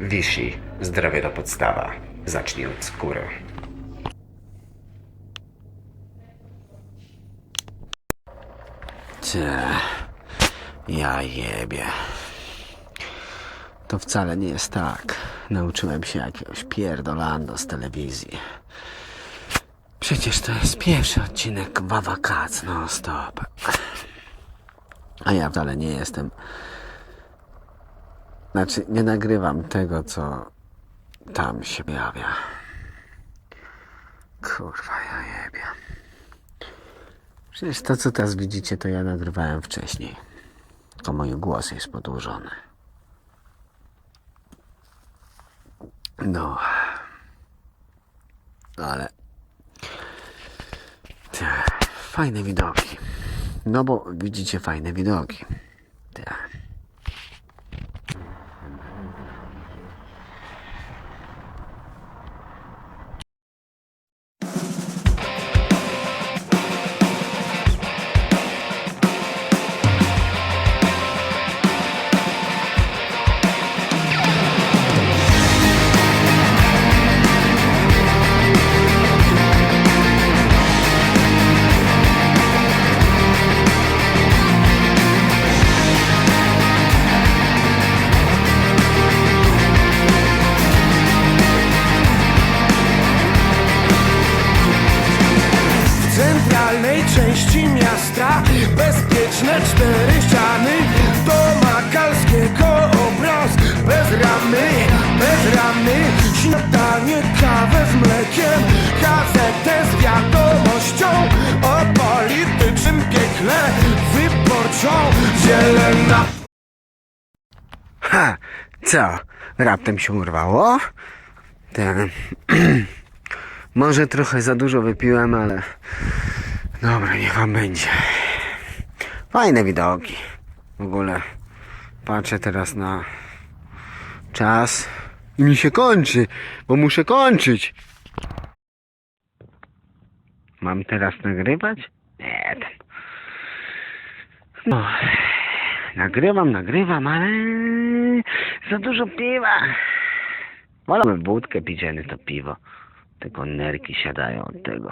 Wisi, zdrowie to podstawa. Zacznij od skóry. Cie, ja jebie. To wcale nie jest tak. Nauczyłem się jakiegoś pierdolando z telewizji. Przecież to jest pierwszy odcinek Wawa Kac, no stop. A ja wcale nie jestem... Znaczy, nie nagrywam tego, co tam się pojawia. Kurwa, ja jebie. Przecież to, co teraz widzicie, to ja nagrywałem wcześniej. Tylko mój głos jest podłużony. No. Ale. Te, fajne widoki. No bo widzicie fajne widoki. Części miasta Bezpieczne cztery ściany Doma Kalskiego obraz Bezramny, bezramny Śniadanie, kawę z mlekiem Gazetę z wiadomością O politycznym piekle Wyborczą zielena Ha! Co? Raptem się urwało? Ten. Może trochę za dużo wypiłem, ale. Dobra, niech wam będzie. Fajne widoki. W ogóle patrzę teraz na czas i mi się kończy, bo muszę kończyć. Mam teraz nagrywać? Nie. Tam. No. Nagrywam, nagrywam, ale za dużo piwa. Wolę wódkę pić, a nie to piwo. Tylko nerki siadają od tego.